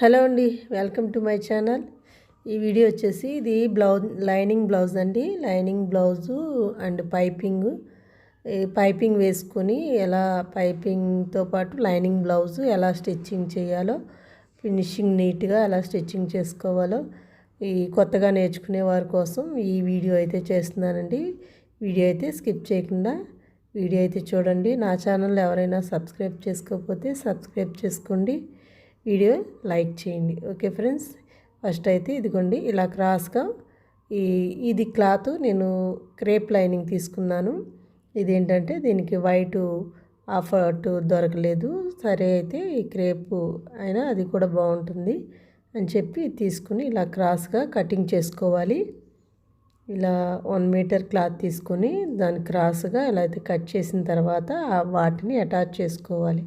Hello అండి welcome to my channel. ఈ video వచ్చేసి ఇది బ్లౌజ్ లైనింగ్ బ్లౌజ్ అండి. Lining blouse and piping. Piping వేసుకొని ఎలా పైపింగ్తో పాటు లైనింగ్ బ్లౌజు ఎలా స్టిచ్చింగ్ చేయాలో ఫినిషింగ్ నీట్గా ఎలా స్టిచ్చింగ్ చేసుకోవాలో ఈ కొత్తగా నేర్చుకునే వారి కోసం ఈ వీడియో అయితే చేస్తున్నానండి. వీడియో అయితే స్కిప్ చేయకుండా వీడియో అయితే చూడండి. నా ఛానల్ ఎవరైనా సబ్స్క్రైబ్ చేసుకోకపోతే సబ్స్క్రైబ్ చేసుకోండి. వీడియో లైక్ చేయండి. Okay friends? ఫస్ట్ అయితే ఇదిగోండి ఇలా క్రాస్గా ఈ ఇది క్లాత్ నేను క్రేప్ లైనింగ్ తీసుకున్నాను. ఇదేంటంటే దీనికి వైట్ ఆఫర్ట్ దొరకలేదు. సరే అయితే ఈ క్రేపు అయినా అది కూడా బాగుంటుంది అని చెప్పి తీసుకుని ఇలా క్రాస్గా కటింగ్ చేసుకోవాలి. ఇలా వన్ మీటర్ క్లాత్ తీసుకొని దాని క్రాస్గా ఇలా అయితే కట్ చేసిన తర్వాత వాటిని అటాచ్ చేసుకోవాలి.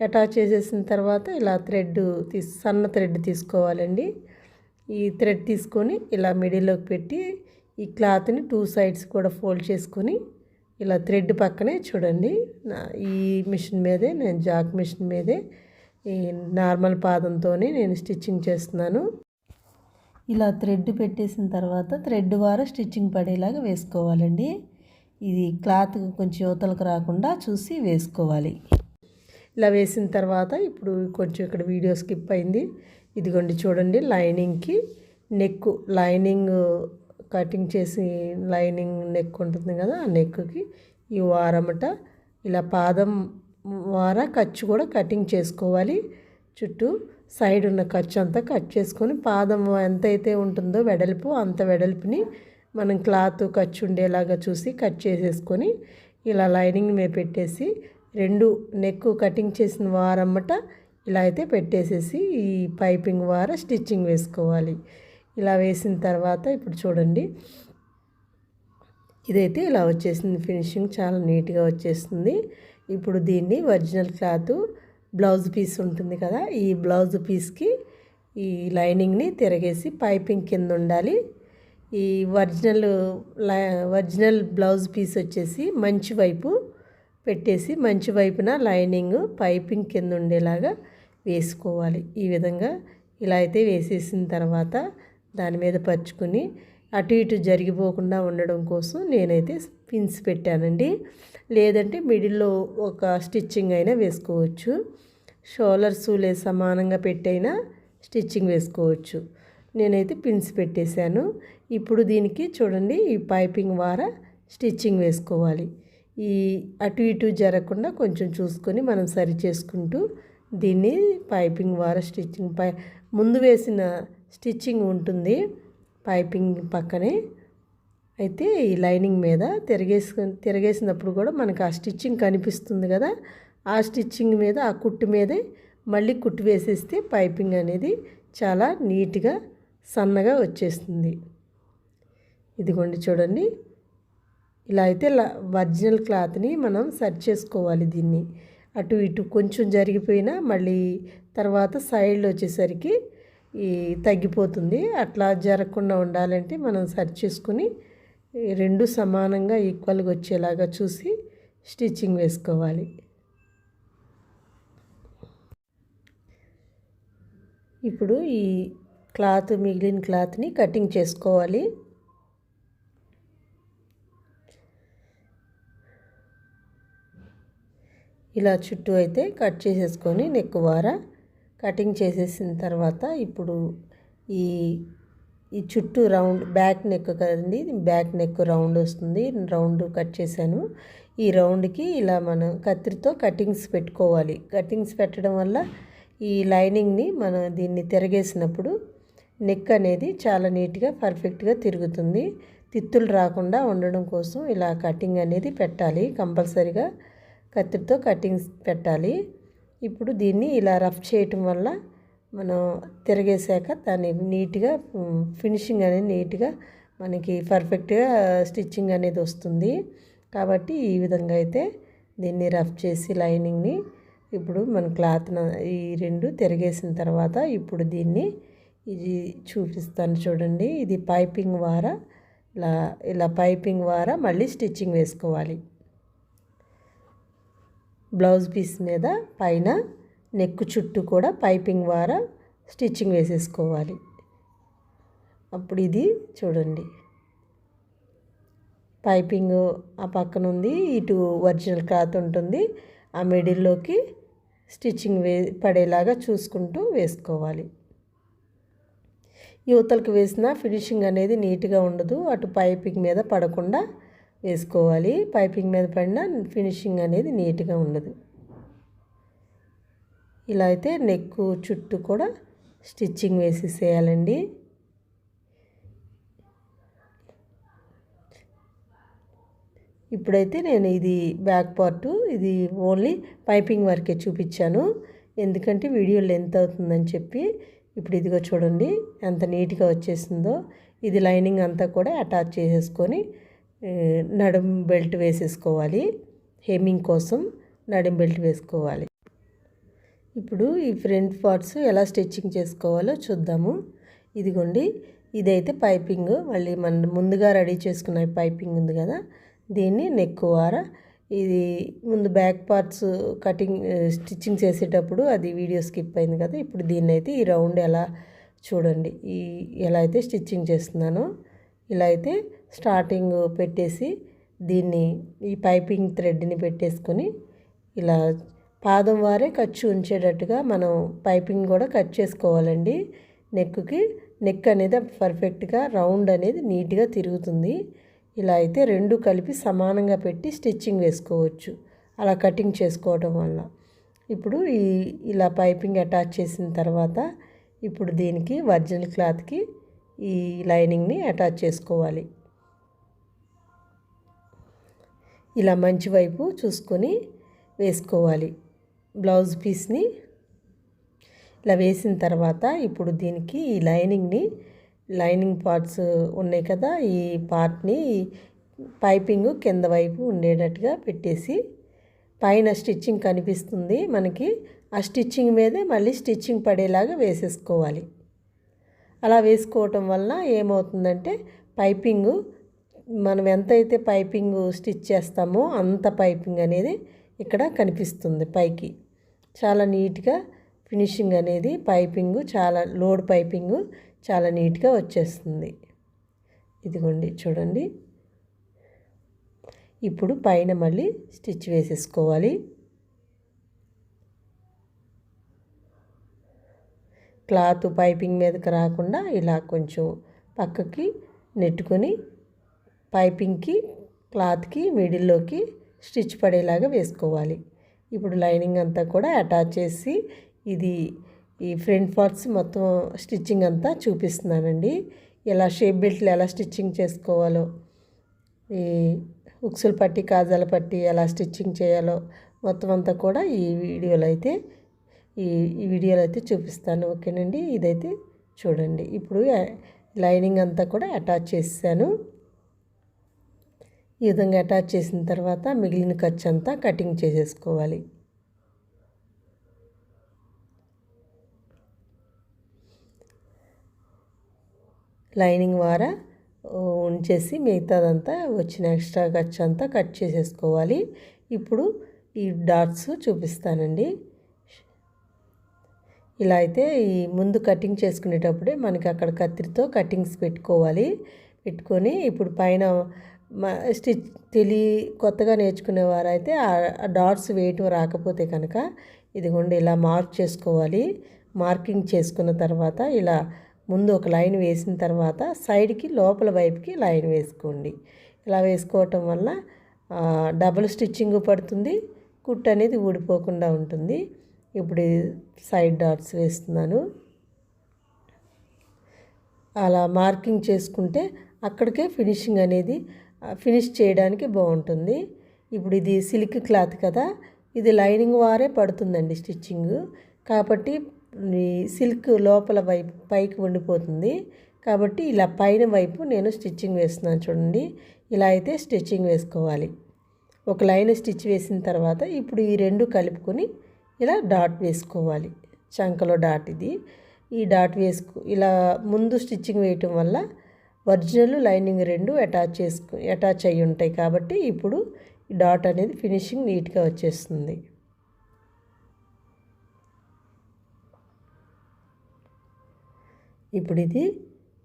అటాచ్ చేసేసిన తర్వాత ఇలా థ్రెడ్ తీసి సన్న థ్రెడ్ తీసుకోవాలండి. ఈ థ్రెడ్ తీసుకొని ఇలా మిడిల్లోకి పెట్టి ఈ క్లాత్ని టూ సైడ్స్ కూడా ఫోల్డ్ చేసుకొని ఇలా థ్రెడ్ పక్కనే చూడండి. ఈ మిషన్ మీదే నేను జాక్ మిషన్ మీదే ఈ నార్మల్ పాదంతోనే నేను స్టిచ్చింగ్ చేస్తున్నాను. ఇలా థ్రెడ్ పెట్టేసిన తర్వాత థ్రెడ్ ద్వారా స్టిచ్చింగ్ పడేలాగా వేసుకోవాలండి. ఇది క్లాత్ కొంచెం యువతలకు రాకుండా చూసి వేసుకోవాలి. ఇలా వేసిన తర్వాత ఇప్పుడు కొంచెం ఇక్కడ వీడియో స్కిప్ అయింది. ఇదిగోండి చూడండి లైనింగ్కి నెక్ లైనింగ్ కటింగ్ చేసి లైనింగ్ నెక్ ఉంటుంది కదా ఆ నెక్కి ఈ వారమట. ఇలా పాదం వార ఖర్చు కూడా కటింగ్ చేసుకోవాలి. చుట్టూ సైడ్ ఉన్న ఖర్చు అంతా కట్ చేసుకొని పాదం ఎంతైతే ఉంటుందో వెడల్పు అంత వెడల్పుని మనం క్లాత్ ఖర్చు ఉండేలాగా చూసి కట్ చేసేసుకొని ఇలా లైనింగ్ మీద పెట్టేసి రెండు నెక్ కటింగ్ చేసిన వారమ్మట ఇలా అయితే పెట్టేసేసి ఈ పైపింగ్ వార స్టిచ్చింగ్ వేసుకోవాలి. ఇలా వేసిన తర్వాత ఇప్పుడు చూడండి. ఇదైతే ఇలా వచ్చేసింది ఫినిషింగ్ చాలా నీట్గా వచ్చేస్తుంది. ఇప్పుడు దీన్ని ఒరిజినల్ క్లాత్ బ్లౌజ్ పీస్ ఉంటుంది కదా ఈ బ్లౌజ్ పీస్కి ఈ లైనింగ్ని తిరగేసి పైపింగ్ కింద ఉండాలి. ఈ ఒరిజినల్ ఒరిజినల్ బ్లౌజ్ పీస్ వచ్చేసి మంచి వైపు పెట్టేసి మంచి వైపున లైనింగ్ పైపింగ్ కింద ఉండేలాగా వేసుకోవాలి. ఈ విధంగా ఇలా అయితే వేసేసిన తర్వాత దాని మీద పరుచుకుని అటు ఇటు జరిగిపోకుండా ఉండడం కోసం నేనైతే పిన్స్ పెట్టానండి. లేదంటే మిడిల్లో ఒక స్టిచ్చింగ్ అయినా వేసుకోవచ్చు. షోలర్స్ లే సమానంగా పెట్టైనా స్టిచ్చింగ్ వేసుకోవచ్చు. నేనైతే పిన్స్ పెట్టేశాను. ఇప్పుడు దీనికి చూడండి ఈ పైపింగ్ వార స్టిచ్చింగ్ వేసుకోవాలి. ఈ అటు ఇటు జరగకుండా కొంచెం చూసుకొని మనం సరి చేసుకుంటూ దీన్ని పైపింగ్ వార స్టిచ్చింగ్ పై ముందు వేసిన స్టిచ్చింగ్ ఉంటుంది పైపింగ్ పక్కనే. అయితే ఈ లైనింగ్ మీద తిరగేసు తిరగేసినప్పుడు కూడా మనకు ఆ స్టిచ్చింగ్ కనిపిస్తుంది కదా. ఆ స్టిచ్చింగ్ మీద ఆ కుట్టు మీదే మళ్ళీ కుట్టు వేసేస్తే పైపింగ్ అనేది చాలా నీట్గా సన్నగా వచ్చేస్తుంది. ఇదిగోండి చూడండి. ఇలా అయితే ఒరిజినల్ క్లాత్ని మనం సెట్ చేసుకోవాలి దీన్ని. అటు ఇటు కొంచెం జరిగిపోయినా మళ్ళీ తర్వాత సైడ్లో వచ్చేసరికి ఈ తగ్గిపోతుంది. అట్లా జరగకుండా ఉండాలంటే మనం సెట్ చేసుకుని రెండు సమానంగా ఈక్వల్గా వచ్చేలాగా చూసి స్టిచ్చింగ్ వేసుకోవాలి. ఇప్పుడు ఈ క్లాత్ మిగిలిన క్లాత్ని కటింగ్ చేసుకోవాలి. ఇలా చుట్టూ అయితే కట్ చేసేసుకొని నెక్ వార కటింగ్ చేసేసిన తర్వాత ఇప్పుడు ఈ ఈ చుట్టూ రౌండ్ బ్యాక్ నెక్ కదండి బ్యాక్ నెక్ రౌండ్ వస్తుంది. రౌండ్ కట్ చేశాను. ఈ రౌండ్కి ఇలా మనం కత్తిరితో కటింగ్స్ పెట్టుకోవాలి. కటింగ్స్ పెట్టడం వల్ల ఈ లైనింగ్ని మనం దీన్ని తిరగేసినప్పుడు నెక్ అనేది చాలా నీట్గా పర్ఫెక్ట్గా తిరుగుతుంది. తిత్తులు రాకుండా ఉండడం కోసం ఇలా కటింగ్ అనేది పెట్టాలి కంపల్సరిగా. కత్తిరితో కటింగ్స్ పెట్టాలి. ఇప్పుడు దీన్ని ఇలా రఫ్ చేయటం వల్ల మనం తిరగేసాక దాన్ని నీట్గా ఫినిషింగ్ అనేది నీట్గా మనకి పర్ఫెక్ట్గా స్టిచ్చింగ్ అనేది వస్తుంది. కాబట్టి ఈ విధంగా అయితే దీన్ని రఫ్ చేసి లైనింగ్ని ఇప్పుడు మన క్లాత్ ఈ రెండు తిరగేసిన తర్వాత ఇప్పుడు దీన్ని ఇది చూపిస్తాను చూడండి. ఇది పైపింగ్ ద్వారా ఇలా ఇలా పైపింగ్ ద్వారా మళ్ళీ స్టిచ్చింగ్ వేసుకోవాలి. బ్లౌజ్ పీస్ మీద పైన నెక్ చుట్టూ కూడా పైపింగ్ ద్వారా స్టిచ్చింగ్ వేసేసుకోవాలి. అప్పుడు ఇది చూడండి. పైపింగ్ ఆ పక్కన ఉంది ఇటు ఒరిజినల్ క్లాత్ ఉంటుంది. ఆ మిడిల్లోకి స్టిచ్చింగ్ వే పడేలాగా చూసుకుంటూ వేసుకోవాలి. యువతలకు వేసిన ఫినిషింగ్ అనేది నీట్గా ఉండదు అటు పైపింగ్ మీద పడకుండా వేసుకోవాలి. పైపింగ్ మీద పడిన ఫినిషింగ్ అనేది నీట్గా ఉండదు. ఇలా అయితే నెక్ చుట్టూ కూడా స్టిచ్చింగ్ వేసేసేయాలండి. ఇప్పుడైతే నేను ఇది బ్యాక్ పార్టు ఇది ఓన్లీ పైపింగ్ వరకే చూపించాను. ఎందుకంటే వీడియో లెంత్ అవుతుందని చెప్పి ఇప్పుడు ఇదిగో చూడండి ఎంత నీట్గా వచ్చేసిందో. ఇది లైనింగ్ అంతా కూడా అటాచ్ చేసేసుకొని నడుం బెల్ట్ వేసేసుకోవాలి. హెమ్మింగ్ కోసం నడుం బెల్ట్ వేసుకోవాలి. ఇప్పుడు ఈ ఫ్రంట్ పార్ట్స్ ఎలా స్టిచ్చింగ్ చేసుకోవాలో చూద్దాము. ఇదిగోండి ఇదైతే పైపింగ్. మళ్ళీ మన ముందుగా రెడీ చేసుకున్న పైపింగ్ ఉంది కదా దీన్ని నెక్ వార. ఇది ముందు బ్యాక్ పార్ట్స్ కటింగ్ స్టిచ్చింగ్ చేసేటప్పుడు అది వీడియో స్కిప్ అయింది కదా ఇప్పుడు దీన్ని అయితే ఈ రౌండ్ ఎలా చూడండి. ఈ ఎలా అయితే స్టిచ్చింగ్ చేస్తున్నానో ఇలా అయితే స్టార్టింగ్ పెట్టేసి దీన్ని ఈ పైపింగ్ థ్రెడ్ని పెట్టేసుకొని ఇలా పాదం వారే ఖర్చు ఉంచేటట్టుగా మనం పైపింగ్ కూడా కట్ చేసుకోవాలండి. నెక్కి నెక్ అనేది పర్ఫెక్ట్గా రౌండ్ అనేది నీట్గా తిరుగుతుంది. ఇలా అయితే రెండు కలిపి సమానంగా పెట్టి స్టిచ్చింగ్ వేసుకోవచ్చు. అలా కటింగ్ చేసుకోవడం వల్ల. ఇప్పుడు ఈ ఇలా పైపింగ్ అటాచ్ చేసిన తర్వాత ఇప్పుడు దీనికి ఒరిజినల్ క్లాత్కి ఈ లైనింగ్ని అటాచ్ చేసుకోవాలి. ఇలా మంచి వైపు చూసుకొని వేసుకోవాలి. బ్లౌజ్ పీస్ని ఇలా వేసిన తర్వాత ఇప్పుడు దీనికి ఈ లైనింగ్ని లైనింగ్ పార్ట్స్ ఉన్నాయి కదా ఈ పార్ట్ని పైపింగ్ కింద వైపు ఉండేటట్టుగా పెట్టేసి పైన స్టిచ్చింగ్ కనిపిస్తుంది మనకి. ఆ స్టిచ్చింగ్ మీదే మళ్ళీ స్టిచ్చింగ్ పడేలాగా వేసేసుకోవాలి. అలా వేసుకోవటం వల్ల ఏమవుతుందంటే పైపింగ్ మనం ఎంతైతే పైపింగ్ స్టిచ్ చేస్తామో అంత పైపింగ్ అనేది ఇక్కడ కనిపిస్తుంది పైకి. చాలా నీట్గా ఫినిషింగ్ అనేది పైపింగ్ చాలా లోడ్ పైపింగ్ చాలా నీట్గా వచ్చేస్తుంది. ఇదిగోండి చూడండి. ఇప్పుడు పైన మళ్ళీ స్టిచ్ వేసేసుకోవాలి. క్లాత్ పైపింగ్ మీదకి రాకుండా ఇలా కొంచెం పక్కకి నెట్టుకొని పైపింగ్కి క్లాత్కి మిడిల్లోకి స్టిచ్ పడేలాగా వేసుకోవాలి. ఇప్పుడు లైనింగ్ అంతా కూడా అటాచ్ చేసి ఇది ఈ ఫ్రంట్ పార్ట్స్ మొత్తం స్టిచ్చింగ్ అంతా చూపిస్తున్నానండి. ఎలా షేప్ బెల్ట్లు ఎలా స్టిచ్చింగ్ చేసుకోవాలో ఈ ఉక్సుల పట్టి కాజాల పట్టి ఎలా స్టిచ్చింగ్ చేయాలో మొత్తం అంతా కూడా ఈ వీడియోలో అయితే ఈ ఈ వీడియోలో అయితే చూపిస్తాను. ఓకేనండి? ఇదైతే చూడండి. ఇప్పుడు లైనింగ్ అంతా కూడా అటాచ్ చేసాను ఈ విధంగా అటాచ్ చేసిన తర్వాత మిగిలిన ఖర్చు అంతా కటింగ్ చేసేసుకోవాలి. లైనింగ్ వారా ఉంచేసి మిగతాదంతా వచ్చిన ఎక్స్ట్రా ఖర్చు అంతా కట్ చేసేసుకోవాలి. ఇప్పుడు ఈ డాట్స్ చూపిస్తానండి. ఇలా అయితే ఈ ముందు కటింగ్ చేసుకునేటప్పుడే మనకి అక్కడ కత్తిరితో కటింగ్స్ పెట్టుకోవాలి. పెట్టుకొని ఇప్పుడు పైన స్టిచ్ తెలియ కొత్తగా నేర్చుకునేవారైతే ఆ డాట్స్ వేయటం రాకపోతే కనుక ఇదిగోండి ఇలా మార్క్ చేసుకోవాలి. మార్కింగ్ చేసుకున్న తర్వాత ఇలా ముందు ఒక లైన్ వేసిన తర్వాత సైడ్కి లోపల వైపుకి లైన్ వేసుకోండి. ఇలా వేసుకోవటం వల్ల డబుల్ స్టిచ్చింగ్ పడుతుంది కుట్ అనేది ఊడిపోకుండా ఉంటుంది. ఇప్పుడు సైడ్ డాట్స్ వేస్తున్నాను. అలా మార్కింగ్ చేసుకుంటే అక్కడికే ఫినిషింగ్ అనేది ఫినిష్ చేయడానికి బాగుంటుంది. ఇప్పుడు ఇది సిల్క్ క్లాత్ కదా ఇది లైనింగ్ వారే పడుతుందండి స్టిచ్చింగ్. కాబట్టి సిల్క్ లోపల వైపు పైకి ఉండిపోతుంది. కాబట్టి ఇలా పైన వైపు నేను స్టిచ్చింగ్ వేస్తున్నాను చూడండి. ఇలా అయితే స్టిచ్చింగ్ వేసుకోవాలి. ఒక లైన్ స్టిచ్ వేసిన తర్వాత ఇప్పుడు ఈ రెండు కలుపుకొని ఇలా డాట్ వేసుకోవాలి. చంకలో డాట్ ఇది. ఈ డాట్ వేసుకో ఇలా ముందు స్టిచ్చింగ్ వేయటం వల్ల ఒరిజినల్ లైనింగ్ రెండు అటాచ్ చేసుకు అటాచ్ అయ్యి ఉంటాయి కాబట్టి ఇప్పుడు ఈ డాట్ అనేది ఫినిషింగ్ నీట్గా వచ్చేస్తుంది. ఇప్పుడు ఇది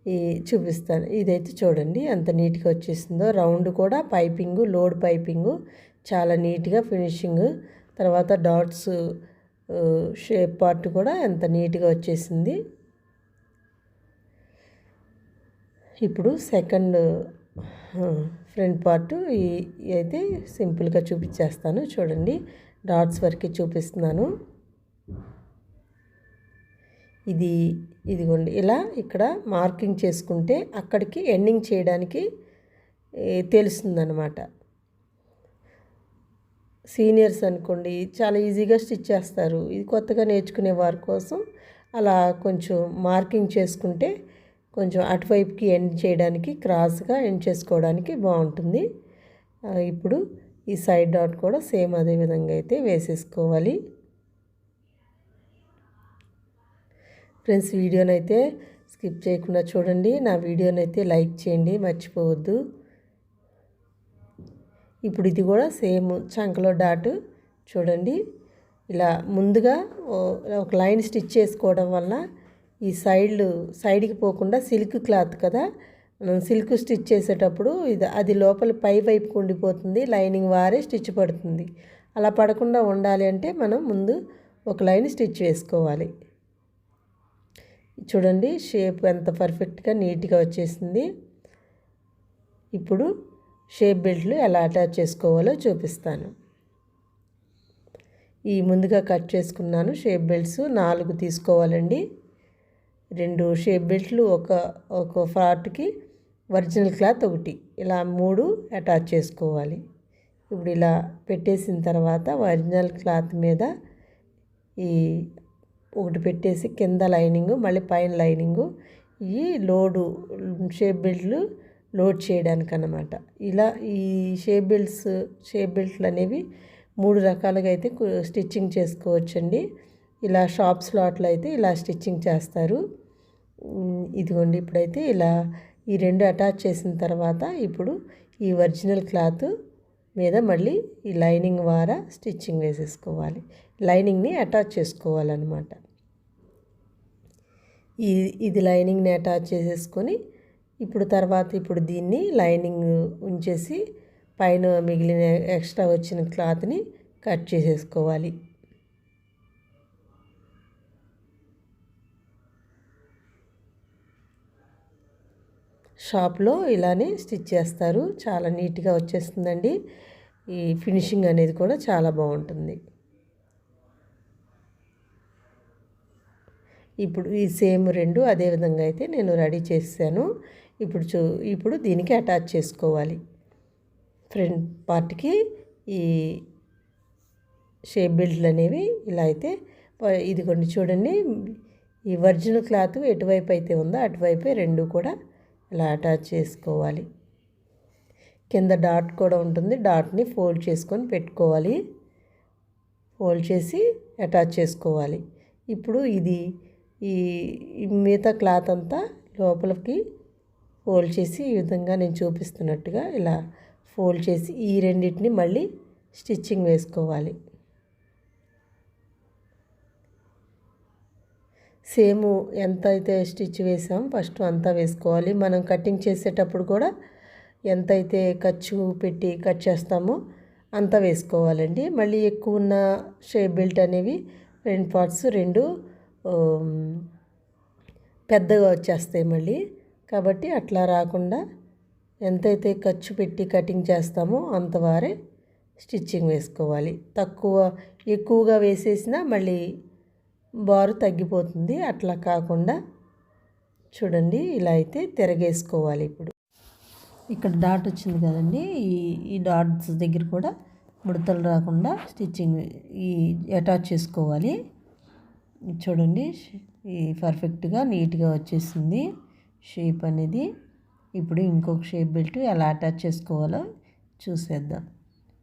ఈ చూపిస్తాను. ఇదైతే చూడండి ఎంత నీట్గా వచ్చేసిందో. రౌండ్ కూడా పైపింగు లోడ్ పైపింగు చాలా నీట్గా ఫినిషింగ్ తర్వాత డాట్స్ షేప్ పార్ట్ కూడా ఎంత నీట్గా వచ్చేసింది. ఇప్పుడు సెకండ్ ఫ్రంట్ పార్ట్ ఈ అయితే సింపుల్గా చూపించేస్తాను చూడండి డాట్స్ వరకు చూపిస్తున్నాను. ఇది ఇదిగోండి ఇలా ఇక్కడ మార్కింగ్ చేసుకుంటే అక్కడికి ఎండింగ్ చేయడానికి తెలుస్తుందన్నమాట. సీనియర్స్ అనుకోండి చాలా ఈజీగా స్టిచ్ చేస్తారు. ఇది కొత్తగా నేర్చుకునే వారి కోసం అలా కొంచెం మార్కింగ్ చేసుకుంటే కొంచెం అటువైపుకి ఎండ్ చేయడానికి క్రాస్గా ఎండ్ చేసుకోవడానికి బాగుంటుంది. ఇప్పుడు ఈ సైడ్ డాట్ కూడా సేమ్ అదే విధంగా అయితే వేసేసుకోవాలి. ఫ్రెండ్స్ వీడియోనైతే స్కిప్ చేయకుండా చూడండి. నా వీడియోనైతే లైక్ చేయండి మర్చిపోవద్దు. ఇప్పుడు ఇది కూడా సేమ్ చంకలో డాట్ చూడండి. ఇలా ముందుగా ఒక లైన్ స్టిచ్ చేసుకోవడం వల్ల ఈ సైడ్లు సైడ్కి పోకుండా సిల్క్ క్లాత్ కదా? మనం సిల్క్ స్టిచ్ చేసేటప్పుడు ఇది అది లోపల పై వైపుకు ఉండిపోతుంది లైనింగ్ వారే స్టిచ్ పడుతుంది. అలా పడకుండా ఉండాలి అంటే మనం ముందు ఒక లైన్ స్టిచ్ వేసుకోవాలి. చూడండి షేప్ ఎంత పర్ఫెక్ట్గా నీట్గా వచ్చేసింది. ఇప్పుడు షేప్ బెల్ట్లు ఎలా అటాచ్ చేసుకోవాలో చూపిస్తాను. ఈ ముందుగా కట్ చేసుకున్నాను షేప్ బెల్ట్స్ నాలుగు తీసుకోవాలండి. రెండు షేప్ బెల్ట్లు ఒక ఒక ఫ్రాట్కి ఒరిజినల్ క్లాత్ ఒకటి. ఇలా మూడు అటాచ్ చేసుకోవాలి. ఇప్పుడు ఇలా పెట్టేసిన తర్వాత ఒరిజినల్ క్లాత్ మీద ఈ ఒకటి పెట్టేసి కింద లైనింగు మళ్ళీ పైన లైనింగు ఈ లోడు షేప్ బెల్ట్లు లోడ్ చేయడానికి అన్నమాట ఇలా ఈ షేప్ బెల్ట్స్ షేప్ బెల్ట్లు అనేవి మూడు రకాలుగా అయితే స్టిచ్చింగ్ చేసుకోవచ్చండి. ఇలా షాప్ స్లాట్లో అయితే ఇలా స్టిచ్చింగ్ చేస్తారు. ఇదిగోండి ఇప్పుడైతే ఇలా ఈ రెండు అటాచ్ చేసిన తర్వాత ఇప్పుడు ఈ ఒరిజినల్ క్లాత్ మీద మళ్ళీ ఈ లైనింగ్ ద్వారా స్టిచ్చింగ్ వేసేసుకోవాలి. లైనింగ్ని అటాచ్ చేసుకోవాలన్నమాట. ఈ ఇది లైనింగ్ని అటాచ్ చేసేసుకొని ఇప్పుడు తర్వాత ఇప్పుడు దీన్ని లైనింగ్ ఉంచేసి పైన మిగిలిన ఎక్స్ట్రా వచ్చిన క్లాత్ని కట్ చేసేసుకోవాలి. షాప్లో ఇలానే స్టిచ్ చేస్తారు. చాలా నీట్గా వచ్చేస్తుందండి. ఈ ఫినిషింగ్ అనేది కూడా చాలా బాగుంటుంది. ఇప్పుడు ఈ సేమ్ రెండు అదే విధంగా అయితే నేను రెడీ చేశాను. ఇప్పుడు చూ ఇప్పుడు దీనికి అటాచ్ చేసుకోవాలి. ఫ్రంట్ పార్ట్కి ఈ షేప్ బెల్ట్లు అనేవి ఇలా అయితే ఇదిగోండి చూడండి. ఈ ఒరిజినల్ క్లాత్ ఎటువైపు అయితే ఉందో అటువైపే రెండు కూడా ఇలా అటాచ్ చేసుకోవాలి. కింద డాట్ కూడా ఉంటుంది. డాట్ని ఫోల్డ్ చేసుకొని పెట్టుకోవాలి. ఫోల్డ్ చేసి అటాచ్ చేసుకోవాలి. ఇప్పుడు ఇది ఈ మిగతా క్లాత్ అంతా లోపలికి ఫోల్డ్ చేసి ఈ విధంగా నేను చూపిస్తున్నట్టుగా ఇలా ఫోల్డ్ చేసి ఈ రెండింటిని మళ్ళీ స్టిచ్చింగ్ వేసుకోవాలి. సేమ్ ఎంత అయితే స్టిచ్ వేసాం ఫస్ట్ అంతా వేసుకోవాలి. మనం కటింగ్ చేసేటప్పుడు కూడా ఎంత అయితే ఖర్చు పెట్టి కట్ చేస్తామో అంతా వేసుకోవాలండి. మళ్ళీ ఎక్కువ ఉన్న షేప్ బెల్ట్ అనేవి రెండు పార్ట్స్ రెండు పెద్దగా వచ్చేస్తాయి మళ్ళీ. కాబట్టి అట్లా రాకుండా ఎంతైతే ఖర్చు పెట్టి కటింగ్ చేస్తామో అంతవారే స్టిచ్చింగ్ వేసుకోవాలి. తక్కువ ఎక్కువగా వేసేసినా మళ్ళీ బారు తగ్గిపోతుంది. అట్లా కాకుండా చూడండి ఇలా అయితే తిరగేసుకోవాలి ఇప్పుడు. ఇక్కడ డాట్ వచ్చింది కదండి. ఈ ఈ డాట్స్ దగ్గర కూడా ముడతలు రాకుండా స్టిచ్చింగ్ ఈ అటాచ్ చేసుకోవాలి. చూడండి ఈ పర్ఫెక్ట్గా నీట్గా వచ్చేసింది. షేప్ అనేది ఇప్పుడు ఇంకొక షేప్ బెల్ట్ ఎలా అటాచ్ చేసుకోవాలో చూసేద్దాం.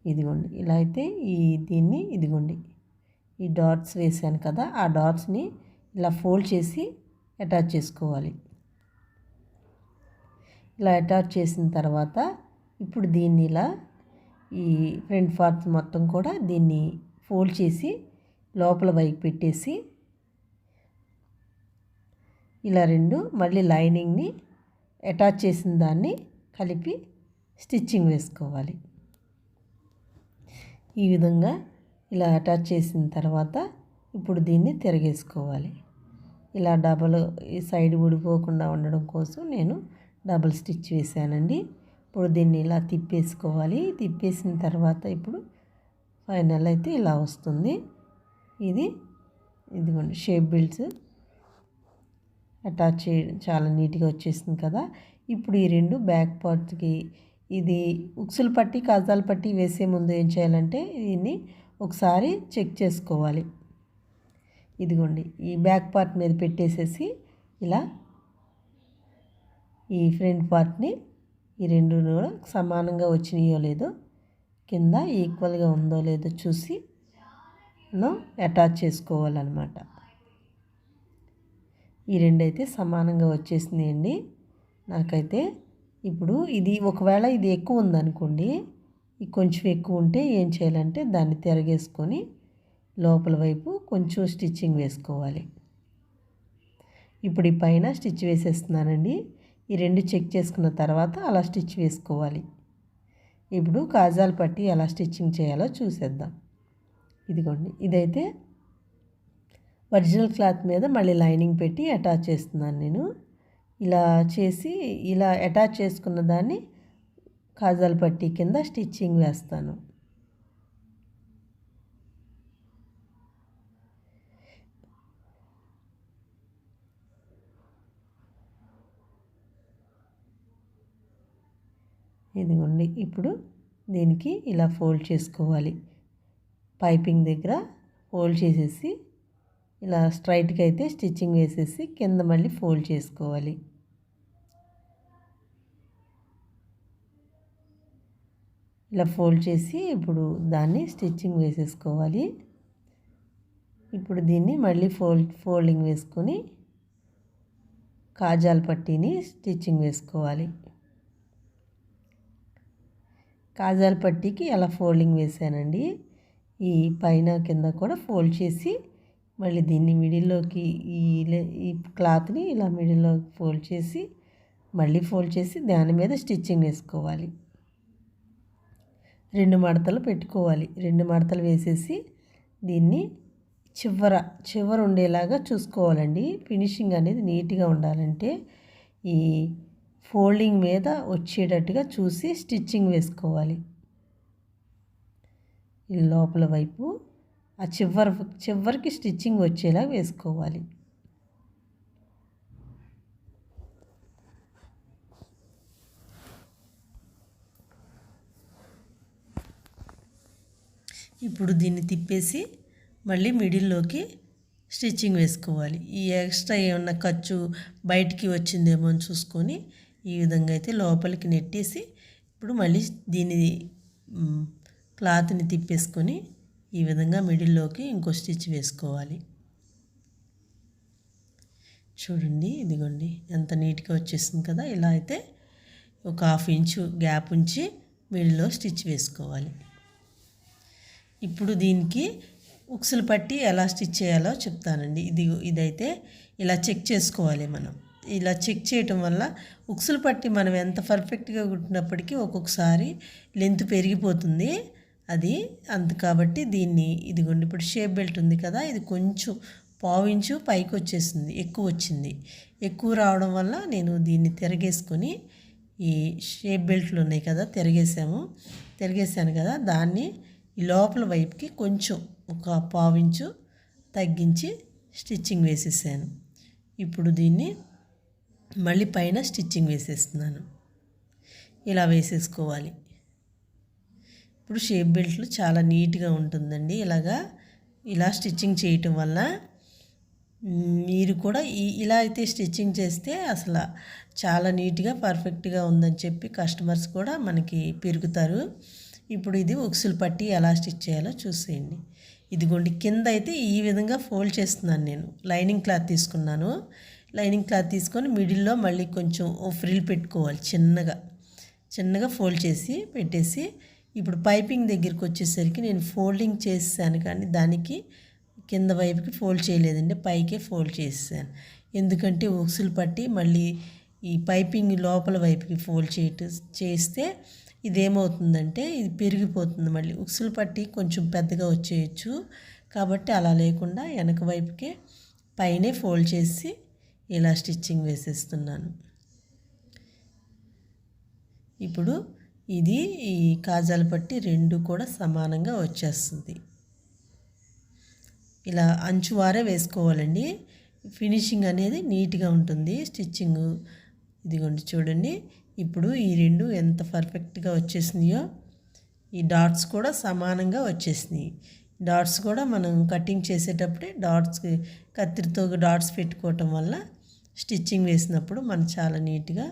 ఇదిగోండి ఇలా అయితే ఈ దీన్ని ఇదిగోండి ఈ డాట్స్ వేసాను కదా ఆ డాట్స్ని ఇలా ఫోల్డ్ చేసి అటాచ్ చేసుకోవాలి. ఇలా అటాచ్ చేసిన తర్వాత ఇప్పుడు దీన్ని ఇలా ఈ ఫ్రంట్ పార్ట్ మొత్తం కూడా దీన్ని ఫోల్డ్ చేసి లోపల వైపు పెట్టేసి ఇలా రెండు మళ్ళీ లైనింగ్ని అటాచ్ చేసిన దాన్ని కలిపి స్టిచ్చింగ్ వేసుకోవాలి. ఈ విధంగా ఇలా అటాచ్ చేసిన తర్వాత ఇప్పుడు దీన్ని తిరగేసుకోవాలి. ఇలా డబల్ ఈ సైడ్ ఊడిపోకుండా ఉండడం కోసం నేను డబల్ స్టిచ్ వేసానండి ఇప్పుడు దీన్ని ఇలా తిప్పేసుకోవాలి. తిప్పేసిన తర్వాత ఇప్పుడు ఫైనల్ అయితే ఇలా వస్తుంది. ఇది ఇదిగోండి షేప్ బిల్డ్స్. అటాచ్ చేయడం చాలా నీట్గా వచ్చేసింది కదా. ఇప్పుడు ఈ రెండు బ్యాక్ పార్ట్కి ఇది ఉక్సులు పట్టి కాజాలు పట్టి వేసే ముందు ఏం చేయాలంటే దీన్ని ఒకసారి చెక్ చేసుకోవాలి. ఇదిగోండి ఈ బ్యాక్ పార్ట్ మీద పెట్టేసేసి ఇలా ఈ ఫ్రంట్ పార్ట్ని ఈ రెండు కూడా సమానంగా వచ్చినాయో లేదో కింద ఈక్వల్గా ఉందో లేదో చూసి మనం అటాచ్ చేసుకోవాలన్నమాట. ఈ రెండు అయితే సమానంగా వచ్చేసినాయండి. నాకైతే ఇప్పుడు ఇది ఒకవేళ ఇది ఎక్కువ ఉందనుకోండి కొంచెం ఎక్కువ ఉంటే ఏం చేయాలంటే దాన్ని తిరగేసుకొని లోపల వైపు కొంచెం స్టిచ్చింగ్ వేసుకోవాలి. ఇప్పుడు ఈ పైన స్టిచ్ వేసేస్తున్నానండి. ఈ రెండు చెక్ చేసుకున్న తర్వాత అలా స్టిచ్ వేసుకోవాలి. ఇప్పుడు కాజాలు పట్టి ఎలా స్టిచ్చింగ్ చేయాలో చూసేద్దాం. ఇదిగోండి ఇదైతే ఒరిజినల్ క్లాత్ మీద మళ్ళీ లైనింగ్ పెట్టి అటాచ్ చేస్తున్నాను నేను. ఇలా చేసి ఇలా అటాచ్ చేసుకున్న దాన్ని కాజాల పట్టీ కింద స్టిచ్చింగ్ వేస్తాను. ఇదిగోండి ఇప్పుడు దీనికి ఇలా ఫోల్డ్ చేసుకోవాలి. పైపింగ్ దగ్గర ఫోల్డ్ చేసేసి ఇలా స్ట్రైట్గా అయితే స్టిచ్చింగ్ వేసేసి కింద మళ్ళీ ఫోల్డ్ చేసుకోవాలి. ఇలా ఫోల్డ్ చేసి ఇప్పుడు దాన్ని స్టిచ్చింగ్ వేసేసుకోవాలి. ఇప్పుడు దీన్ని మళ్ళీ ఫోల్డ్ ఫోల్డింగ్ వేసుకొని కాజాల పట్టీని స్టిచ్చింగ్ వేసుకోవాలి. కాజాల పట్టీకి ఎలా ఫోల్డింగ్ వేసానండి. ఈ పైన కింద కూడా ఫోల్డ్ చేసి మళ్ళీ దీన్ని మిడిల్లోకి ఈ ఈ క్లాత్ని ఇలా మిడిల్లోకి ఫోల్డ్ చేసి మళ్ళీ ఫోల్డ్ చేసి దాని మీద స్టిచ్చింగ్ వేసుకోవాలి. రెండు మడతలు పెట్టుకోవాలి. రెండు మడతలు వేసేసి దీన్ని చివర చివర ఉండేలాగా చూసుకోవాలండి. ఫినిషింగ్ అనేది నీట్గా ఉండాలంటే ఈ ఫోల్డింగ్ మీద వచ్చేటట్టుగా చూసి స్టిచ్చింగ్ వేసుకోవాలి. ఈ లోపల వైపు ఆ చివరి చివరికి స్టిచ్చింగ్ వచ్చేలా వేసుకోవాలి. ఇప్పుడు దీన్ని తిప్పేసి మళ్ళీ మిడిల్లోకి స్టిచ్చింగ్ వేసుకోవాలి. ఈ ఎక్స్ట్రా ఏమన్నా ఖర్చు బయటికి వచ్చిందేమో అని చూసుకొని ఈ విధంగా అయితే లోపలికి నెట్టేసి ఇప్పుడు మళ్ళీ దీన్ని క్లాత్ని తిప్పేసుకొని ఈ విధంగా మిడిల్లోకి ఇంకో స్టిచ్ వేసుకోవాలి. చూడండి ఇదిగోండి ఎంత నీట్గా వచ్చేసింది కదా. ఇలా అయితే ఒక హాఫ్ ఇంచు గ్యాప్ ఉంచి మిడిల్లో స్టిచ్ వేసుకోవాలి. ఇప్పుడు దీనికి ఉక్సులు పట్టి ఎలా స్టిచ్ చేయాలో చెప్తానండి. ఇది ఇదైతే ఇలా చెక్ చేసుకోవాలి మనం. ఇలా చెక్ చేయటం వల్ల ఉక్సులు పట్టి మనం ఎంత పర్ఫెక్ట్గా కుట్టినప్పటికీ ఒక్కొక్కసారి లెంత్ పెరిగిపోతుంది. అది. అంత కాబట్టి దీన్ని ఇదిగోండి ఇప్పుడు షేప్ బెల్ట్ ఉంది కదా ఇది కొంచెం పావించు పైకి వచ్చేసింది ఎక్కువ వచ్చింది. ఎక్కువ రావడం వల్ల నేను దీన్ని తిరగేసుకొని ఈ షేప్ బెల్ట్లు ఉన్నాయి కదా తిరగేసాము. తిరగేసాను కదా దాన్ని ఈ లోపల వైపుకి కొంచెం ఒక పావించు తగ్గించి స్టిచ్చింగ్ వేసేసాను. ఇప్పుడు దీన్ని మళ్ళీ పైన స్టిచ్చింగ్ వేసేస్తున్నాను. ఇలా వేసేసుకోవాలి. ఇప్పుడు షేప్ బెల్ట్లు చాలా నీట్గా ఉంటుందండి. ఇలాగా ఇలా స్టిచ్చింగ్ చేయటం వల్ల మీరు కూడా ఇలా అయితే స్టిచ్చింగ్ చేస్తే అసలు చాలా నీట్గా పర్ఫెక్ట్గా ఉందని చెప్పి కస్టమర్స్ కూడా మనకి పెరుగుతారు. ఇప్పుడు ఇది ఉక్సులు పట్టి ఎలా స్టిచ్ చేయాలో చూసేయండి. ఇదిగోండి కింద అయితే ఈ విధంగా ఫోల్డ్ చేస్తున్నాను నేను. లైనింగ్ క్లాత్ తీసుకున్నాను. లైనింగ్ క్లాత్ తీసుకొని మిడిల్లో మళ్ళీ కొంచెం ఫ్రిల్ పెట్టుకోవాలి చిన్నగా. చిన్నగా ఫోల్డ్ చేసి పెట్టేసి ఇప్పుడు పైపింగ్ దగ్గరికి వచ్చేసరికి నేను ఫోల్డింగ్ చేసాను కానీ దానికి కింద వైపుకి ఫోల్డ్ చేయలేదండి పైకే ఫోల్డ్ చేసాను ఎందుకంటే ఉక్సులు పట్టి మళ్ళీ ఈ పైపింగ్ లోపల వైపుకి ఫోల్డ్ చేయట చేస్తే ఇదేమవుతుందంటే ఇది పెరిగిపోతుంది. మళ్ళీ ఉక్సులు పట్టి కొంచెం పెద్దగా వచ్చేయచ్చు. కాబట్టి అలా లేకుండా వెనక వైపుకే పైనే ఫోల్డ్ చేసి ఇలా స్టిచ్చింగ్ వేసేస్తున్నాను. ఇప్పుడు ఇది ఈ కాజాల పట్టి రెండు కూడా సమానంగా వచ్చేస్తుంది. ఇలా అంచు వారే వేసుకోవాలండి. ఫినిషింగ్ అనేది నీట్గా ఉంటుంది. స్టిచ్చింగ్ ఇదిగోండి చూడండి. ఇప్పుడు ఈ రెండు ఎంత పర్ఫెక్ట్గా వచ్చేసినాయో ఈ డాట్స్ కూడా సమానంగా వచ్చేసినాయి. డాట్స్ కూడా మనం కటింగ్ చేసేటప్పుడే డాట్స్ కత్తిరితో డాట్స్ పెట్టుకోవటం వల్ల స్టిచ్చింగ్ వేసినప్పుడు మనం చాలా నీట్గా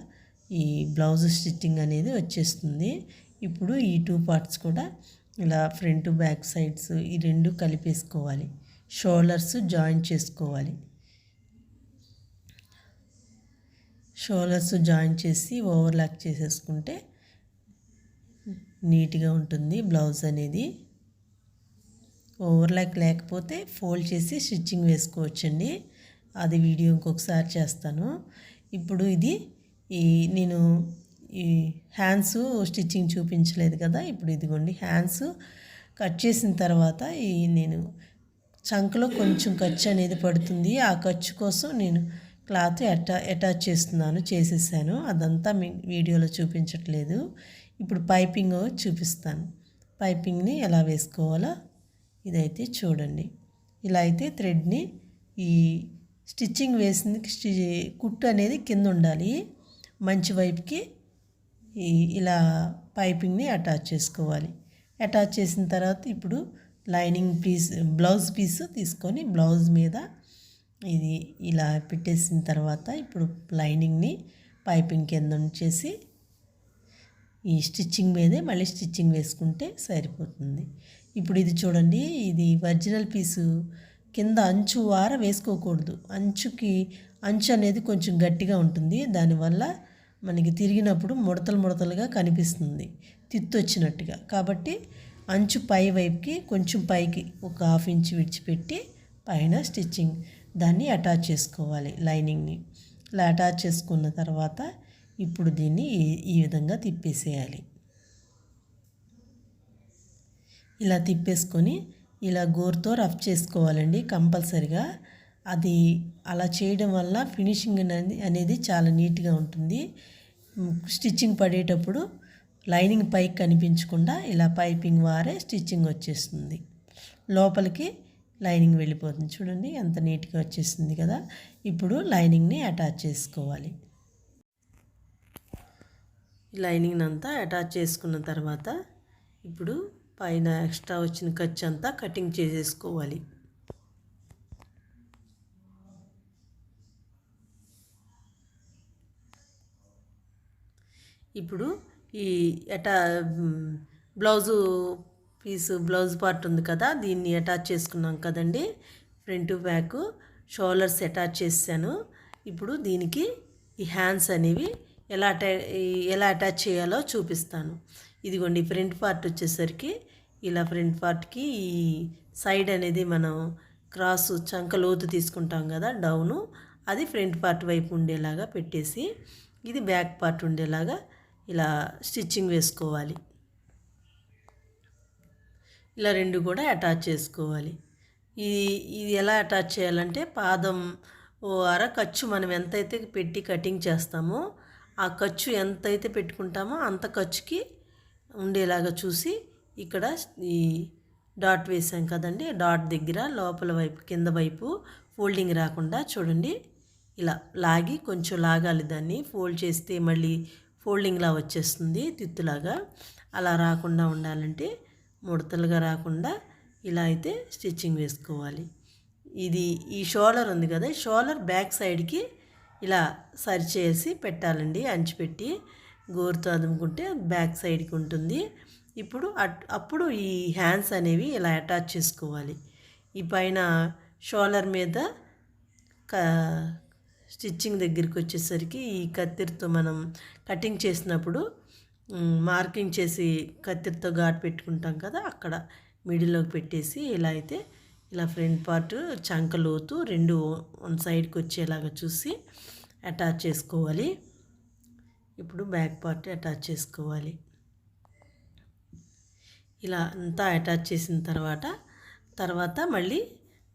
ఈ బ్లౌజ్ స్టిచ్చింగ్ అనేది వచ్చేస్తుంది. ఇప్పుడు ఈ టూ పార్ట్స్ కూడా ఇలా ఫ్రంట్ బ్యాక్ సైడ్స్ ఈ రెండు కలిపేసుకోవాలి. షోల్డర్స్ జాయిన్ చేసుకోవాలి. షోల్డర్స్ జాయిన్ చేసి ఓవర్లాక్ చేసేసుకుంటే నీట్గా ఉంటుంది బ్లౌజ్ అనేది. ఓవర్లాక్ లేకపోతే ఫోల్డ్ చేసి స్టిచ్చింగ్ వేసుకోవచ్చండి. అది వీడియో ఇంకొకసారి చేస్తాను. ఇప్పుడు ఇది ఈ నేను ఈ హ్యాండ్స్ స్టిచ్చింగ్ చూపించలేదు కదా ఇప్పుడు ఇదిగోండి హ్యాండ్స్ కట్ చేసిన తర్వాత ఈ నేను చంకలో కొంచెం ఖర్చు అనేది పడుతుంది ఆ ఖర్చు కోసం నేను క్లాత్ అటా అటాచ్ చేస్తున్నాను చేసేసాను. అదంతా మీ వీడియోలో చూపించట్లేదు. ఇప్పుడు పైపింగ్ చూపిస్తాను. పైపింగ్ని ఎలా వేసుకోవాలో ఇదైతే చూడండి. ఇలా అయితే థ్రెడ్ని ఈ స్టిచ్చింగ్ వేసింది స్టి కుట్టు అనేది కింద ఉండాలి. మంచి వైపుకి ఈ ఇలా పైపింగ్ని అటాచ్ చేసుకోవాలి. అటాచ్ చేసిన తర్వాత ఇప్పుడు లైనింగ్ పీస్ బ్లౌజ్ పీస్ తీసుకొని బ్లౌజ్ మీద ఇది ఇలా పెట్టేసిన తర్వాత ఇప్పుడు లైనింగ్ని పైపింగ్ కింద ఉంచేసి ఈ స్టిచ్చింగ్ మీదే మళ్ళీ స్టిచ్చింగ్ వేసుకుంటే సరిపోతుంది. ఇప్పుడు ఇది చూడండి ఇది ఒరిజినల్ పీసు. కింద అంచు వార వేసుకోకూడదు. అంచుకి అంచు అనేది కొంచెం గట్టిగా ఉంటుంది. దానివల్ల మనకి తిరిగినప్పుడు ముడతలు ముడతలుగా కనిపిస్తుంది. తిత్తు వచ్చినట్టుగా కాబట్టి అంచు పై వైపుకి కొంచెం పైకి ఒక హాఫ్ ఇంచ్ విడిచిపెట్టి పైన స్టిచ్చింగ్ దాన్ని అటాచ్ చేసుకోవాలి లైనింగ్ని. ఇలా అటాచ్ చేసుకున్న తర్వాత ఇప్పుడు దీన్ని ఈ విధంగా తిప్పేసేయాలి. ఇలా తిప్పేసుకొని ఇలా గోరుతో రఫ్ చేసుకోవాలండి కంపల్సరిగా. అది అలా చేయడం వల్ల ఫినిషింగ్ అనేది అనేది చాలా నీట్గా ఉంటుంది. స్టిచ్చింగ్ పడేటప్పుడు లైనింగ్ పైకి కనిపించకుండా ఇలా పైపింగ్ వారే స్టిచ్చింగ్ వచ్చేస్తుంది. లోపలికి లైనింగ్ వెళ్ళిపోతుంది. చూడండి ఎంత నీట్గా వచ్చేసింది కదా. ఇప్పుడు లైనింగ్ని అటాచ్ చేసుకోవాలి. లైనింగ్ అంతా అటాచ్ చేసుకున్న తర్వాత ఇప్పుడు పైన ఎక్స్ట్రా వచ్చిన ఖర్చు అంతా కటింగ్ చేసేసుకోవాలి. ఇప్పుడు ఈ ఎటా బ్లౌజు పీసు బ్లౌజ్ పార్ట్ ఉంది కదా దీన్ని అటాచ్ చేసుకున్నాం కదండి. ఫ్రంట్ బ్యాక్ షోల్డర్స్ అటాచ్ చేశాను. ఇప్పుడు దీనికి ఈ హ్యాండ్స్ అనేవి ఎలా అటా ఎలా అటాచ్ చేయాలో చూపిస్తాను. ఇదిగోండి ఫ్రంట్ పార్ట్ వచ్చేసరికి ఇలా ఫ్రంట్ పార్ట్కి ఈ సైడ్ అనేది మనం క్రాస్ చంక లోతు తీసుకుంటాం కదా డౌను. అది ఫ్రంట్ పార్ట్ వైపు ఉండేలాగా పెట్టేసి ఇది బ్యాక్ పార్ట్ ఉండేలాగా ఇలా స్టిచ్చింగ్ వేసుకోవాలి. ఇలా రెండు కూడా అటాచ్ చేసుకోవాలి. ఇది ఇది ఎలా అటాచ్ చేయాలంటే పాదం ఓ అర ఖర్చు మనం ఎంతైతే పెట్టి కటింగ్ చేస్తామో ఆ ఖర్చు ఎంతైతే పెట్టుకుంటామో అంత ఖర్చుకి ఉండేలాగా చూసి ఇక్కడ ఈ డాట్ వేసాం కదండి. డాట్ దగ్గర లోపల వైపు కింద వైపు ఫోల్డింగ్ రాకుండా చూడండి. ఇలా లాగి కొంచెం లాగాలి దాన్ని. ఫోల్డ్ చేస్తే మళ్ళీ ఫోల్డింగ్లా వచ్చేస్తుంది తిత్తులాగా. అలా రాకుండా ఉండాలంటే ముడతలుగా రాకుండా ఇలా అయితే స్టిచ్చింగ్ వేసుకోవాలి. ఇది ఈ షోలర్ ఉంది కదా షోలర్ బ్యాక్ సైడ్కి ఇలా సరి చేసి పెట్టాలండి అంచిపెట్టి గోరుతో అదుముకుంటే బ్యాక్ సైడ్కి ఉంటుంది. ఇప్పుడు అప్పుడు ఈ హ్యాండ్స్ అనేవి ఇలా అటాచ్ చేసుకోవాలి. ఈ పైన షోలర్ మీద క స్టిచ్చింగ్ దగ్గరికి వచ్చేసరికి ఈ కత్తిరితో మనం కటింగ్ చేసినప్పుడు మార్కింగ్ చేసి కత్తిరితో ఘాట్ పెట్టుకుంటాం కదా అక్కడ మిడిల్లోకి పెట్టేసి ఇలా అయితే ఇలా ఫ్రంట్ పార్ట్ చంకలోతు రెండు వన్ సైడ్కి వచ్చేలాగా చూసి అటాచ్ చేసుకోవాలి. ఇప్పుడు బ్యాక్ పార్ట్ అటాచ్ చేసుకోవాలి. ఇలా అంతా అటాచ్ చేసిన తర్వాత తర్వాత మళ్ళీ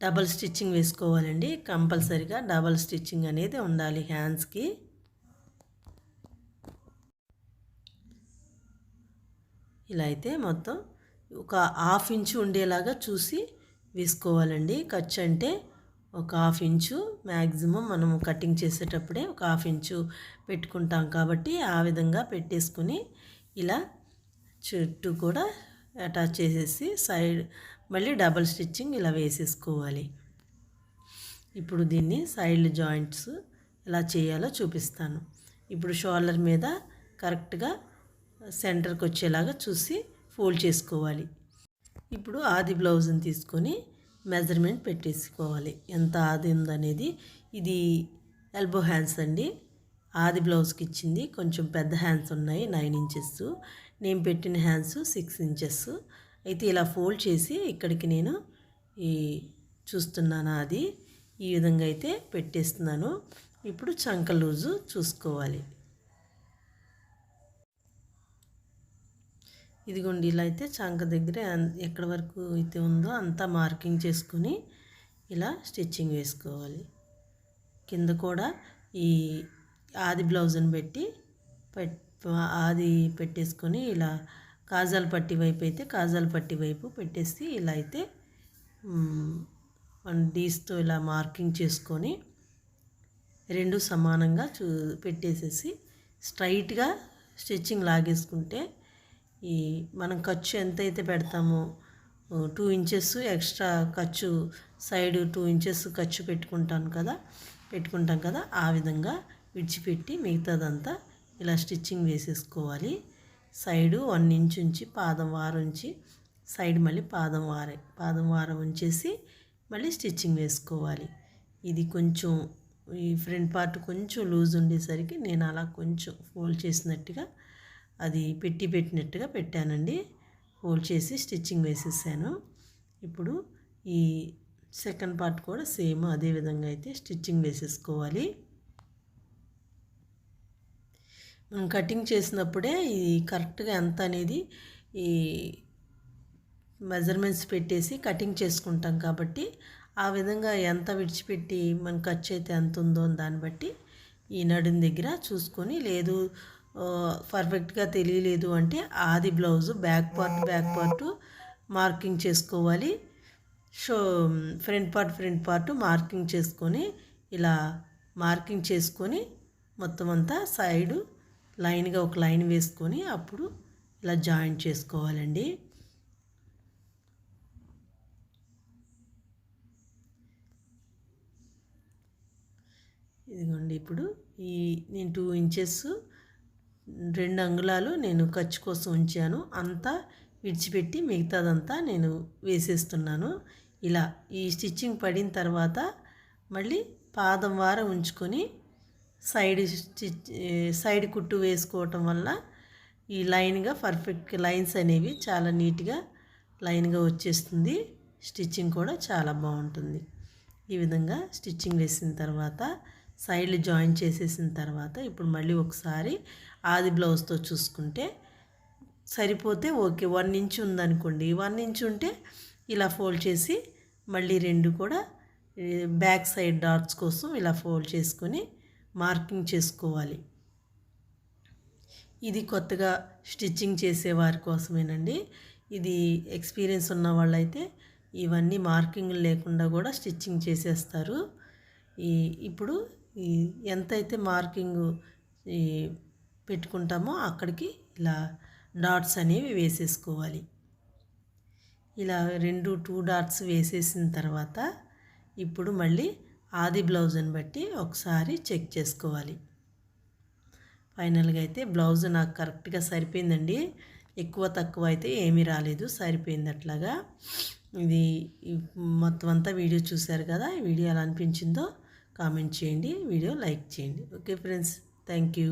డబల్ స్టిచ్చింగ్ వేసుకోవాలండి. కంపల్సరిగా డబల్ స్టిచ్చింగ్ అనేది ఉండాలి హ్యాండ్స్కి. ఇలా అయితే మొత్తం ఒక హాఫ్ ఇంచు ఉండేలాగా చూసి వేసుకోవాలండి. ఖర్చు అంటే ఒక హాఫ్ ఇంచు మ్యాక్సిమం మనము కటింగ్ చేసేటప్పుడే ఒక హాఫ్ ఇంచు పెట్టుకుంటాం కాబట్టి ఆ విధంగా పెట్టేసుకుని ఇలా చుట్టూ కూడా అటాచ్ చేసేసి సైడ్ మళ్ళీ డబల్ స్టిచ్చింగ్ ఇలా వేసేసుకోవాలి. ఇప్పుడు దీన్ని సైడ్ జాయింట్స్ ఎలా చేయాలో చూపిస్తాను. ఇప్పుడు షోల్డర్ మీద కరెక్ట్గా సెంటర్కి వచ్చేలాగా చూసి ఫోల్డ్ చేసుకోవాలి. ఇప్పుడు ఆది బ్లౌజ్ని తీసుకొని మెజర్మెంట్ పెట్టేసుకోవాలి. ఎంత ఆది ఉందనేది ఇది ఎల్బో హ్యాండ్స్ అండి. ఆది బ్లౌజ్కి ఇచ్చింది కొంచెం పెద్ద హ్యాండ్స్ ఉన్నాయి నైన్ ఇంచెస్. నేను పెట్టిన హ్యాండ్స్ సిక్స్ ఇంచెస్. అయితే ఇలా ఫోల్డ్ చేసి ఇక్కడికి నేను ఈ చూస్తున్నాను అది. ఈ విధంగా అయితే పెట్టేస్తున్నాను. ఇప్పుడు చంక లూజు చూసుకోవాలి. ఇదిగోండి ఇలా అయితే చంక దగ్గర ఎక్కడి వరకు అయితే ఉందో అంతా మార్కింగ్ చేసుకుని ఇలా స్టిచ్చింగ్ వేసుకోవాలి. కింద కూడా ఈ ఆది బ్లౌజ్ని పెట్టి ఆది పెట్టేసుకొని ఇలా కాజాల పట్టి వైపు అయితే కాజాల పట్టి వైపు పెట్టేసి ఇలా అయితే వన్ డీస్తో ఇలా మార్కింగ్ చేసుకొని రెండు సమానంగా చూ పెట్టేసేసి స్ట్రైట్గా స్టిచ్చింగ్ లాగేసుకుంటే ఈ మనం ఖర్చు ఎంతైతే పెడతామో టూ ఇంచెస్ ఎక్స్ట్రా ఖర్చు సైడ్ టూ ఇంచెస్ ఖర్చు పెట్టుకుంటాను కదా పెట్టుకుంటాం కదా ఆ విధంగా విడిచిపెట్టి మిగతాదంతా ఇలా స్టిచ్చింగ్ వేసేసుకోవాలి. సైడు వన్ ఇంచ్ ఉంచి పాదం వారం ఉంచి సైడ్ మళ్ళీ పాదం వారే పాదం వారం ఉంచేసి మళ్ళీ స్టిచ్చింగ్ వేసుకోవాలి. ఇది కొంచెం ఈ ఫ్రంట్ పార్ట్ కొంచెం లూజ్ ఉండేసరికి నేను అలా కొంచెం ఫోల్డ్ చేసినట్టుగా అది పెట్టి పెట్టినట్టుగా పెట్టానండి. ఫోల్డ్ చేసి స్టిచ్చింగ్ వేసేసాను. ఇప్పుడు ఈ సెకండ్ పార్ట్ కూడా సేమ్ అదే విధంగా అయితే స్టిచ్చింగ్ వేసేసుకోవాలి. మనం కటింగ్ చేసినప్పుడే ఇది కరెక్ట్గా ఎంత అనేది ఈ మెజర్మెంట్స్ పెట్టేసి కటింగ్ చేసుకుంటాం కాబట్టి ఆ విధంగా ఎంత విడిచిపెట్టి మన ఖర్చు అయితే ఎంత ఉందో దాన్ని బట్టి ఈ నడుం దగ్గర చూసుకొని లేదు పర్ఫెక్ట్గా తెలియలేదు అంటే ఆది blouse back part back part marking చేసుకోవాలి. Show front part front part marking చేసుకొని ఇలా మార్కింగ్ చేసుకొని మొత్తం అంతా సైడు లైన్గా ఒక లైన్ వేసుకొని అప్పుడు ఇలా జాయింట్ చేసుకోవాలండి. ఇదిగోండి ఇప్పుడు ఈ నేను టూ ఇంచెస్ రెండు అంగుళాలు నేను ఖర్చు కోసం ఉంచాను. అంతా విడిచిపెట్టి మిగతాదంతా నేను వేసేస్తున్నాను. ఇలా ఈ స్టిచ్చింగ్ పడిన తర్వాత మళ్ళీ పాదం వారం ఉంచుకొని సైడ్ స్టిచ్ సైడ్ కుట్టు వేసుకోవటం వల్ల ఈ లైన్గా పర్ఫెక్ట్ లైన్స్ అనేవి చాలా నీట్గా లైన్గా వచ్చేస్తుంది. స్టిచ్చింగ్ కూడా చాలా బాగుంటుంది. ఈ విధంగా స్టిచ్చింగ్ వేసిన తర్వాత సైడ్లు జాయిన్ చేసేసిన తర్వాత ఇప్పుడు మళ్ళీ ఒకసారి ఆది బ్లౌజ్తో చూసుకుంటే సరిపోతే ఓకే వన్ ఇంచ్ ఉందనుకోండి. వన్ ఇంచ్ ఉంటే ఇలా ఫోల్డ్ చేసి మళ్ళీ రెండు కూడా బ్యాక్ సైడ్ డాట్స్ కోసం ఇలా ఫోల్డ్ చేసుకొని మార్కింగ్ చేసుకోవాలి. ఇది కొత్తగా స్టిచ్చింగ్ చేసే వారి కోసమేనండి. ఇది ఎక్స్పీరియన్స్ ఉన్న వాళ్ళైతే ఇవన్నీ మార్కింగ్ లేకుండా కూడా స్టిచ్చింగ్ చేసేస్తారు. ఈ ఇప్పుడు ఈ ఎంతైతే మార్కింగ్ ఈ పెట్టుకుంటామో అక్కడికి ఇలా డాట్స్ అనేవి వేసేసుకోవాలి. ఇలా రెండు టూ డాట్స్ వేసేసిన తర్వాత ఇప్పుడు మళ్ళీ ఆది బ్లౌజ్ని బట్టి ఒకసారి చెక్ చేసుకోవాలి. ఫైనల్గా అయితే బ్లౌజ్ నాకు కరెక్ట్గా సరిపోయిందండి. ఎక్కువ తక్కువ అయితే ఏమీ రాలేదు సరిపోయింది అట్లాగా. ఇది మొత్తం అంతా వీడియో చూశారు కదా ఈ వీడియో ఎలా అనిపించిందో కామెంట్ చేయండి వీడియో లైక్ చేయండి. Okay friends thank you.